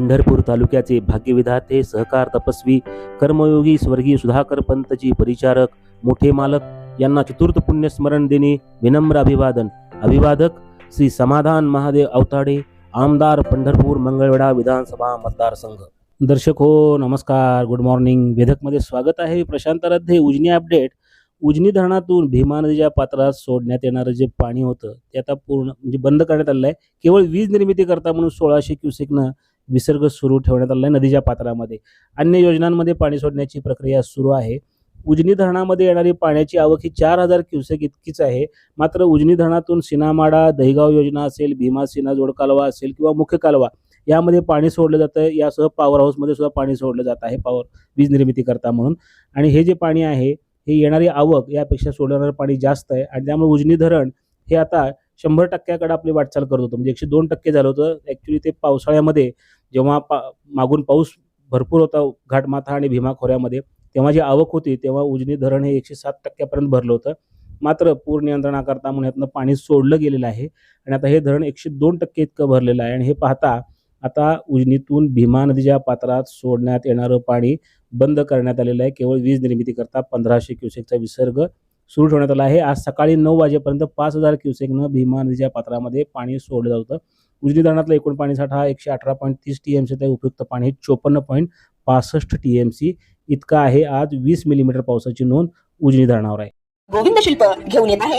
पंढरपूर तालुक्याचे भाग्यविधाते सहकार तपस्वी कर्मयोगी स्वर्गीय सुधाकर पंतजी परिचारक मोठे मालक यांना चतुर्थ पुण्यस्मरण देणे विनम्र अभिवादन. अभिवादक श्री समाधान महादेव अवताडे आमदार पंढरपूर मंगळवेढा विधानसभा मतदारसंघ. दर्शक हो नमस्कार गुड मॉर्निंग वेधकमध्ये स्वागत आहे प्रशांत रद्दे उजनी अपडेट. उजनी धरणातून भीमा नदीच्या पात्रात सोडण्यात येणारं जे पाणी होतं ते आता पूर्ण म्हणजे बंद करण्यात आलेलं आहे. केवळ वीज निर्मिती करता म्हणून सोळाशे क्युसेकनं विसर्ग सुरू ठेवण्यात आला आहे नदीच्या पात्रामध्ये. अन्य योजनांमध्ये पाणी सोडण्याची प्रक्रिया सुरू आहे. उजनी धरणामध्ये येणारी पाण्याची आवक ही चार हजार क्युसेक इतकीच आहे. मात्र उजनी धरणातून सिनामाडा दहिगाव योजना असेल भीमा सिना जोड कालवा असेल किंवा मुख्य कालवा यामध्ये पाणी सोडलं जातं यासह पॉवर हाऊसमध्ये सुद्धा पाणी सोडलं जात आहे पॉवर वीज निर्मिती करता म्हणून. आणि हे जे पाणी आहे हे येणारी आवक यापेक्षा सोडणारं पाणी जास्त आहे. आणि त्यामुळे उजनी धरण हे आता शंभर टक्क्याकडे आपली वाटचाल करत होतं. म्हणजे एकशे दोन टक्के झालं होतं. ॲक्च्युली ते पावसाळ्यामध्ये जेव्हा पा मागून पाऊस भरपूर होता घाटमाथा आणि भीमा खोऱ्यामध्ये तेव्हा जी आवक होती तेव्हा उजनी धरण हे एकशे सात टक्क्यापर्यंत भरलं होतं. मात्र पूर नियंत्रणाकरता म्हणून यातनं पाणी सोडलं गेलेलं आहे आणि आता हे धरण एकशे दोन टक्के इतकं भरलेलं आहे. आणि हे पाहता आता उजनीतून भीमा नदीच्या पात्रात सोडण्यात येणारं पाणी बंद करण्यात आलेलं आहे. केवळ वीज निर्मितीकरता पंधराशे क्युसेकचा विसर्ग सुरू ठेवण्यात आला आहे. आज सकाळी नऊ वाजेपर्यंत पाच हजार क्युसेकनं भीमा नदीच्या पात्रामध्ये पाणी सोडलं जात होतं. उजनी धरणातला एकूण पाणीसाठा हा एकशे अठरा पॉईंट तीस टी एम सी आहे उपयुक्त पाणी चोपन्न पॉईंट पासष्ट टी एम सी इतका आहे आज वीस मिलीमीटर पावसाची नोंद उजनी धरणावर आहे. गोविंद शिल्प घेऊन येत आहे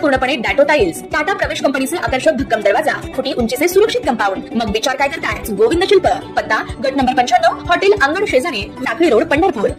पूर्णपणे डॅटो येईल टाटा प्रवेश कंपनीचे आकर्षक भक्कम दरवाजा फुटी उंचीचे सुरक्षित कंपाऊंड. मग विचार काय करताय? गोविंद शिल्प. पत्ता गट नंबर पंच्याण्णव हॉटेल अंगण शेजारी टाकळी रोड पंढरपूर.